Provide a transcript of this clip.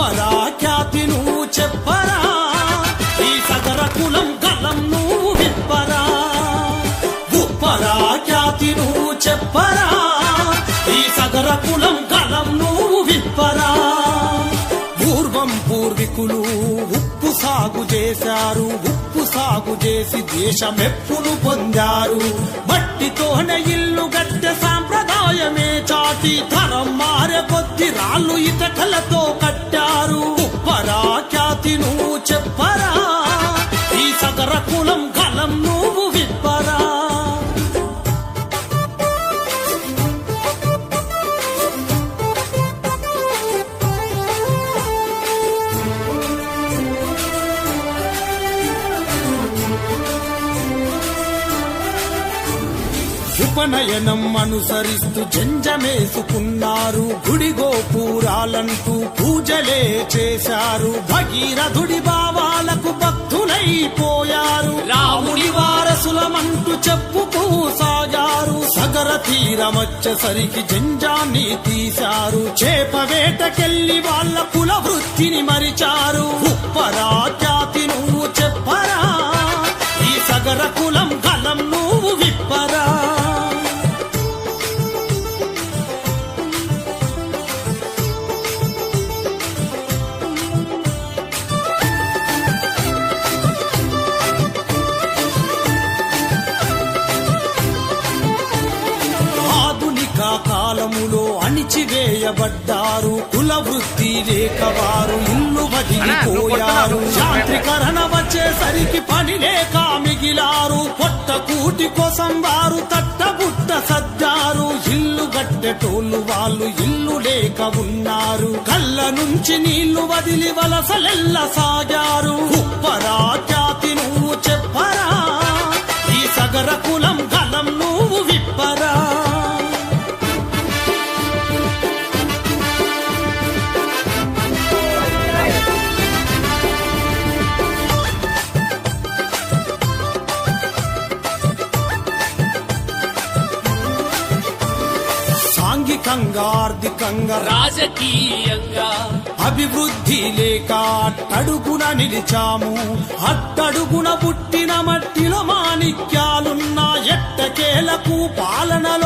చెప్పరా ఖ్యాతి నువ్వు చెప్పరా? ఈ సగర కులం గలం నువ్వు విప్పరా? గుప్పరా ఖ్యాతి నువ్వు చెప్పరా? ఈ సగర కులం గలం నువ్వు విప్పరా? పూర్వం పూర్వీకులు ఉప్పు సాగు చేశారు ఉప్పు సాగు చేసి దేశమెప్పులు పొందారు. మట్టితోనే ఇల్లు గట్టె సాంప్రదాయమే చాటి తరం మారే కొద్ది రాళ్ళు ఇతకలతో చెప్పరా ఈ సదర కులం గలం నువ్వు విప్పరా? ఉపనయనం అనుసరిస్తూ జంజమేసుకున్నారు గుడి గోపురాలంటూ పూజలే చేశారు భగీరథుడి బా చెప్పుకు సాగారు సగర తీరమొచ్చేసరికి జంజాన్ని తీశారు. చేప వేటకెళ్ళి వాళ్ళ కుల వృత్తిని మరిచారు. ఉప్పరా ఖ్యాతి కాలములో అణిచివేయబడ్డారు. కుల వృత్తి లేక వారు ఇల్లు వదిలిపోయారు. యాంత్రీకరణ వచ్చేసరికి పని లేక మిగిలారు. పొట్ట కూటి కోసం వారు తట్టబుట్ట సర్దారు. ఇల్లు గట్టెటోళ్ళు వాళ్ళు ఇల్లు లేక ఉన్నారు. కళ్ళ నుంచి నీళ్ళు వదిలి వలసలెల్ల సాగారు. ఉప్పరా ఖ్యాతి నువ్వు చెప్పరా? ఈ సగర కులం గలం నువ్వు విప్పరా? సాంఘికంగా ఆర్థికంగా రాజకీయంగా. అభివృద్ధి లేక అట్టడుగున నిలిచాము. అట్టడుగున పుట్టిన మట్టిలో మాణిక్యాలున్న ఎట్టకేలకు కృంగిపోతారు